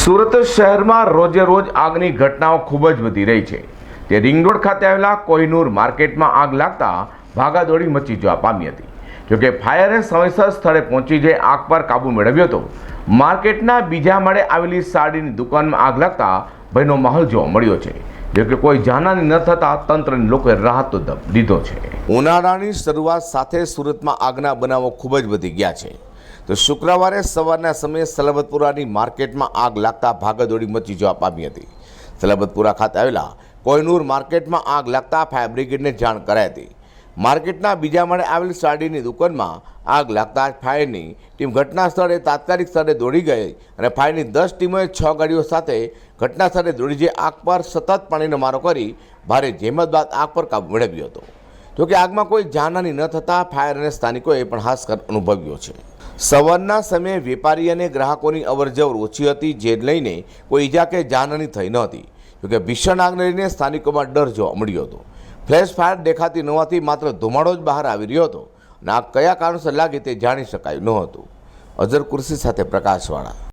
સુરત શહેરમાં રોજે રોજ આગની ઘટનાઓ ખૂબ જ વધી રહી છે. તે રિંગ રોડ ખાતે આવેલા કોહિનૂર માર્કેટમાં આગ લાગતા ભાગાદોડી મચી જવા પામી હતી. જોકે ફાયરે સમયસર સ્થળે પહોંચી જઈ આગ પર કાબૂ મેળવ્યો હતો. માર્કેટના બીજા માળે આવેલી સાડીની દુકાનમાં આગ લાગતા ભયનો માહોલ જોવા મળ્યો છે. જોકે કોઈ જાનહાની ન થતાં તંત્રને લોકોએ રાહત તો દીધો છે. ઉનાળાની શરૂઆત સાથે સુરતમાં આગના બનાવો ખૂબ જ વધી ગયા છે. તો શુક્રવારે સવારના સમયે સલાબતપુરાની માર્કેટમાં આગ લાગતા ભાગદોડી મચી જવા પામી હતી. સલાબતપુરા ખાતે આવેલા કોહિનૂર માર્કેટમાં આગ લાગતા ફાયર બ્રિગેડને જાણ કરાઈ હતી. માર્કેટના બીજા માળે આવેલી સાડીની દુકાનમાં આગ લાગતા ફાયરની ટીમ ઘટના સ્થળે તાત્કાલિક સ્થળે દોડી ગઈ અને ફાયરની દસ ટીમોએ છ ગાડીઓ સાથે ઘટના સ્થળે દોડી જઈ આગ પર સતત પાણીનો મારો કરી ભારે જહેમત બાદ આગ પર કાબુ મેળવ્યો હતો. જોકે આગમાં કોઈ જાનહાની ન થતાં ફાયર અને સ્થાનિકોએ પણ હાસ્કર અનુભવ્યો છે. સવારના સમયે વેપારી અને ગ્રાહકોની અવરજવર ઓછી હતી જે લઈને કોઈ ઈજા કે જાનહાની થઈ ન હતી. જોકે ભીષણ આગને લઈને સ્થાનિકોમાં ડર જોવા મળ્યો હતો. ફ્લેશ ફાયર દેખાતી ન હોવાથી માત્ર ધુમાડો જ બહાર આવી રહ્યો હતો. અને આ કયા કારણસર લાગે તે જાણી શકાયું ન હતું. અઝર કુર્સી સાથે પ્રકાશવાળા.